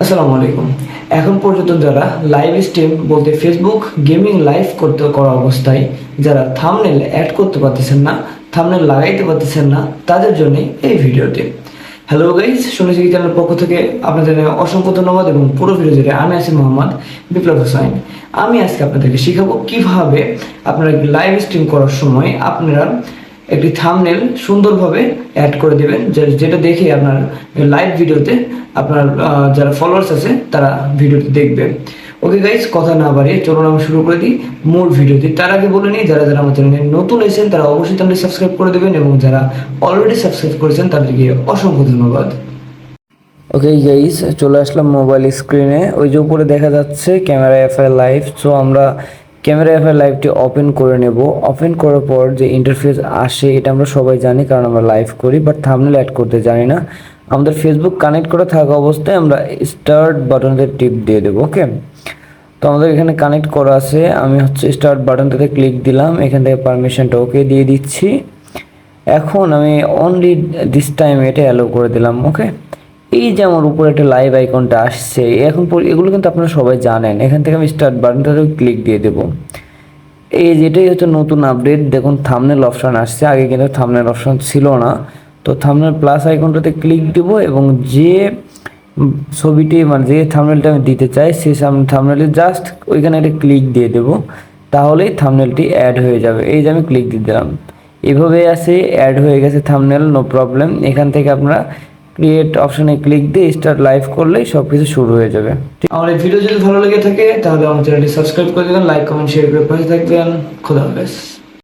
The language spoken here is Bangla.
আসসালামু আলাইকুম। এখন পর্যন্ত যারা লাইভ স্ট্রিম বলতে ফেসবুক গেমিং লাইভ করতে করা অবস্থায়, যারা থামনেল অ্যাড করতে পারতেছেন না থামনেল লাগাইতে পারতেছেন না, তাদের জন্য এই ভিডিওটি। হ্যালো গাইজ শুনেছি চ্যানেলের পক্ষ থেকে আপনাদের অসংখ্য ধন্যবাদ এবং পুরো ভিডিও জুড়ে আমি আছি মোহাম্মদ বিপ্লব হোসাইন আমি আজকে আপনাদেরকে শিখাবো কীভাবে আপনারা লাইভ স্ট্রিম করার সময় আপনারা একটি থামনেল সুন্দরভাবে অ্যাড করে দেবেন। যেটা দেখে আপনার লাইভ ভিডিওতে আপনার যারা ফলোয়ার্স আছে, তারা ভিডিওটি দেখবে। ওকে গাইজ কথা না বাড়িয়ে চলুন আমি শুরু করে দিই মূল ভিডিওটি তার আগে বলে নিই, যারা যারা আমার চ্যানেলে নতুন এসেছেন, তারা অবশ্যই চ্যানেলটি সাবস্ক্রাইব করে দেবেন এবং যারা অলরেডি সাবস্ক্রাইব করেছেন, তাদেরকে অসংখ্য ধন্যবাদ। ওকে গাইস চলে আসলাম মোবাইল স্ক্রিনে ওই যে উপরে দেখা যাচ্ছে, ক্যামেরা এফআই লাইভ সো আমরা ক্যামেরা এফআই লাইভটি ওপেন করে নেব। ওপেন করার পর যে ইন্টারফেস আসে, এটা আমরা সবাই জানি, কারণ আমরা লাইভ করি বাট থামনেল অ্যাড করতে জানি না। আমাদের ফেসবুক কানেক্ট করা থাকা অবস্থায় আমরা স্টার্ট বাটনতে টিপ দিয়ে দেবো ওকে তো আমাদের এখানে কানেক্ট করা আছে। আমি হচ্ছে স্টার্ট বাটনটাতে ক্লিক দিলাম, এখান থেকে পারমিশনটা ওকে দিয়ে দিচ্ছি। এখন আমি অনলি দিস টাইম এটা অ্যালো করে দিলাম ওকে এই যে আমার উপরে একটা লাইভ আইকনটা আসছে, এখন এগুলো কিন্তু আপনারা সবাই জানেন। এখান থেকে আমি স্টার্ট বাটনটাতে ক্লিক দিয়ে দেবো। এই যেটাই হচ্ছে নতুন আপডেট দেখুন থামনেল অপশন আসছে। আগে কিন্তু থামনেল অপশন ছিল না। তো থামনেল প্লাস আইকনটাতে ক্লিক দেব এবং যে ছবিটি মানে যে থামনেলটা আমি দিতে চাই সেই থামনেলে জাস্ট ওইখানে একটা ক্লিক দিয়ে দেব। তাহলেই থামনেলটি অ্যাড হয়ে যাবে। এই যে আমি ক্লিক দিয়ে দিলাম। এভাবে আছে অ্যাড হয়ে গেছে থামনেল নো প্রবলেম এখান থেকে আপনারা ক্রিয়েট অপশনে ক্লিক দিয়ে স্টার্ট লাইভ করলেই সব কিছু শুরু হয়ে যাবে। আমার এই ভিডিও যদি ভালো লেগে থাকে, তাহলে আমার চ্যানেলটি সাবস্ক্রাইব করে দেবেন লাইক কমেন্ট শেয়ার করে পাশে থাকবেন। খোদা হাফেজ।